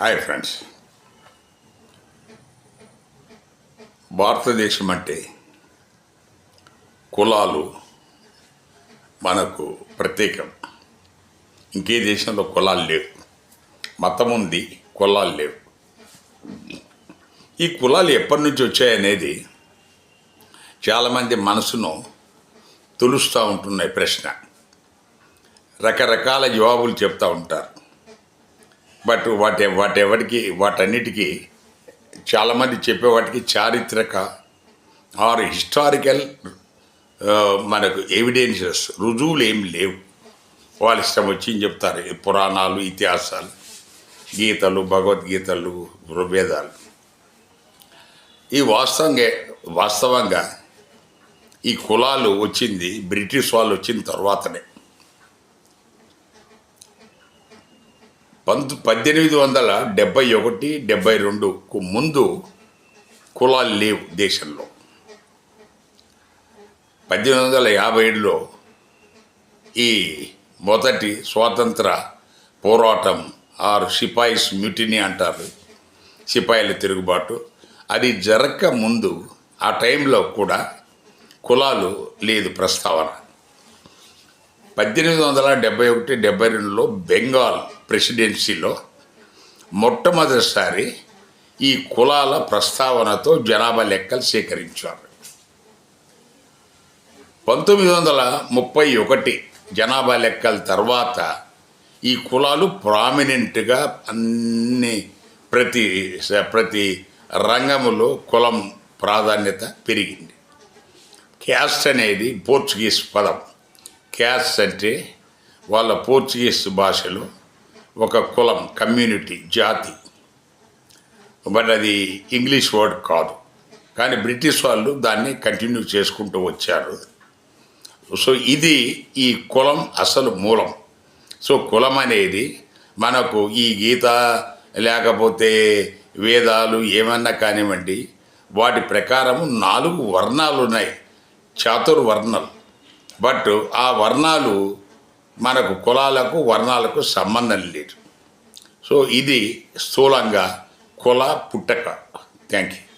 Hi friends భారతదేశం అంటే కులాలు మనకు ప్రత్యేకం. ఇంకే దేశంలో కులాలు లేవు. మతం ఉంది కులాలు లేవు. ఈ కులాలు ఎప్పటి నుంచి వచ్చాయనేది చాలామంది మనసును తులుస్తూ ఉంటున్నాయి ప్రశ్న. రకరకాల జవాబులు చెప్తూ ఉంటారు. బట్ వాటి వాటెవరికి వాటన్నిటికీ చాలామంది చెప్పే వాటికి చారిత్రక ఆర్ హిస్టారికల్ మనకు ఎవిడెన్సెస్ రుజువులు ఏం లేవు. వాళ్ళ ఇష్టం వచ్చి చెప్తారు? ఈ పురాణాలు ఇతిహాసాలు గీతలు భగవద్గీతలు వేదాలు ఈ వాస్తవంగా వాస్తవంగా ఈ కులాలు వచ్చింది బ్రిటిష్ వాళ్ళు వచ్చిన తర్వాతనే. పంతొ పద్దెనిమిది వందల డెబ్బై ఒకటి డెబ్బై రెండుకు ముందు కులాలు లేవు దేశంలో. పద్దెనిమిది వందల యాభై ఏడులో ఈ మొదటి స్వాతంత్ర పోరాటం ఆరు సిపాయిస్ మ్యూటిని అంటారు. సిపాయిల తిరుగుబాటు. అది జరగక ముందు ఆ టైంలో కూడా కులాలు లేదు ప్రస్తావన. పద్దెనిమిది వందల డెబ్బై ఒకటి డెబ్బై రెండులో బెంగాల్ ప్రెసిడెన్సీలో మొట్టమొదటిసారి ఈ కులాల ప్రస్తావనతో జనాభా లెక్కలు సేకరించారు. పంతొమ్మిది వందల ముప్పై ఒకటి జనాభా లెక్కల తర్వాత ఈ కులాలు ప్రామినెంట్గా అన్ని ప్రతి ప్రతి రంగములో కులం ప్రాధాన్యత పెరిగింది. క్యాస్ట్ అనేది పోర్చుగీస్ పదం. క్యాస్ అంటే వాళ్ళ పోర్చుగీస్ భాషలో ఒక కులం కమ్యూనిటీ జాతి. బట్ అది ఇంగ్లీష్ వర్డ్ కాదు. కానీ బ్రిటిష్ వాళ్ళు దాన్ని కంటిన్యూ చేసుకుంటూ వచ్చారు. సో ఇది ఈ కులం అసలు మూలం. సో కులం అనేది మనకు ఈ గీత లేకపోతే వేదాలు ఏమన్నా కానివ్వండి వాటి ప్రకారము నాలుగు వర్ణాలు ఉన్నాయి చాతుర్వర్ణలు. బట్ ఆ వర్ణాలు మనకు కులాలకు వర్ణాలకు సంబంధం లేదు. సో ఇది స్థూలంగా కుల పుట్టక. Thank you